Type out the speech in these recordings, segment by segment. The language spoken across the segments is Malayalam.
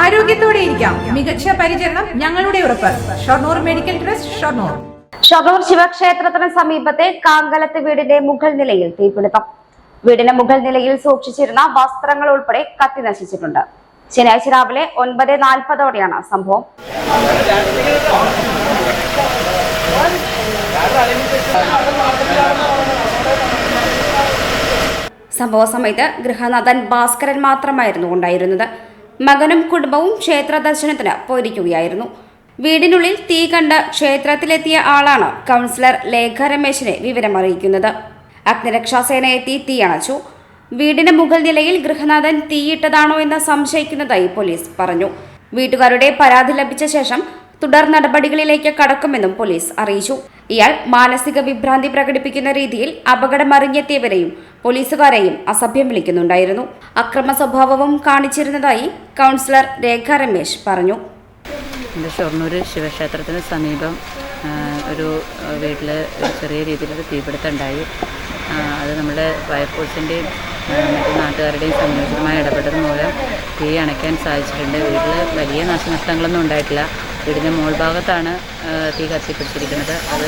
ആരോഗ്യത്തോടെ ഇരിക്കാം. മികച്ച പരിചരണം ഞങ്ങളുടെ ഉറപ്പ്. Shoranur medical trust Shoranur. Shoranur ശിവക്ഷേത്രത്തിന് സമീപത്തെ കാങ്കലത്ത് വീടിന്റെ മുകൾ നിലയിൽ തീപിടുത്തം. വീടിന്റെ മുകൾ നിലയിൽ സൂക്ഷിച്ചിരുന്ന വസ്ത്രങ്ങൾ ഉൾപ്പെടെ കത്തി നശിച്ചിട്ടുണ്ട്. ശനിയാഴ്ച രാവിലെ ഒൻപത് നാൽപ്പതോടെയാണ് സംഭവം. സംഭവ സമയത്ത് ഗൃഹനാഥൻ ഭാസ്കരൻ മാത്രമായിരുന്നു ഉണ്ടായിരുന്നത്. മകനും കുടുംബവും ക്ഷേത്ര ദർശനത്തിന് പോയിരിക്കുകയായിരുന്നു. വീടിനുള്ളിൽ തീ കണ്ട് ക്ഷേത്രത്തിലെത്തിയ ആളാണ് കൗൺസിലർ ലേഖ രമേശിനെ വിവരമറിയിക്കുന്നത്. അഗ്നിരക്ഷാസേന എത്തി തീ അണച്ചു വീടിന്റെ മുകൾ നിലയിൽ ഗൃഹനാഥൻ തീയിട്ടതാണോ എന്ന് സംശയിക്കുന്നതായി പോലീസ് പറഞ്ഞു. വീട്ടുകാരുടെ പരാതി ലഭിച്ച ശേഷം തുടർ നടപടികളിലേക്ക് കടക്കുമെന്നും പോലീസ് അറിയിച്ചു. ഇയാൾ മാനസിക വിഭ്രാന്തി പ്രകടിപ്പിക്കുന്ന രീതിയിൽ അപകടമറിഞ്ഞെത്തിയവരെയും പോലീസുകാരെയും അസഭ്യം വിളിക്കുന്നുണ്ടായിരുന്നു. അക്രമ സ്വഭാവവും കാണിച്ചിരുന്നതായി കൗൺസിലർ രേഖ രമേശ് പറഞ്ഞു. ഷൊർണൂർ ശിവക്ഷേത്രത്തിന് സമീപം ഒരു വീട്ടിൽ ചെറിയ രീതിയിലൊരു തീപിടുത്തം ഉണ്ടായി അത് നമ്മുടെ ഫയർഫോഴ്സിന്റെയും മറ്റു നാട്ടുകാരുടെയും സംയോജിതമായ ഇടപെടൽ മൂലം തീ അണയ്ക്കാൻ സാധിച്ചിട്ടുണ്ട്. വീട്ടിൽ വലിയ നാശനഷ്ടങ്ങളൊന്നും ഉണ്ടായിട്ടില്ല. വീടിന്റെ മോൾ ഭാഗത്താണ് തീ കത്തിപ്പിടിച്ചിരിക്കുന്നത്. അത്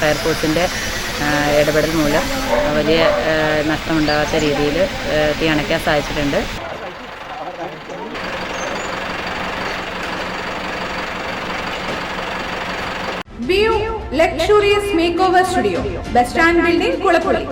ഫയർഫോഴ്സിന്റെ ഇടപെടൽ മൂലം വലിയ നഷ്ടമുണ്ടാകാത്ത രീതിയിൽ തീ അണയ്ക്കാൻ സാധിച്ചിട്ടുണ്ട്. Luxurious make over studio bus stand building Kulappully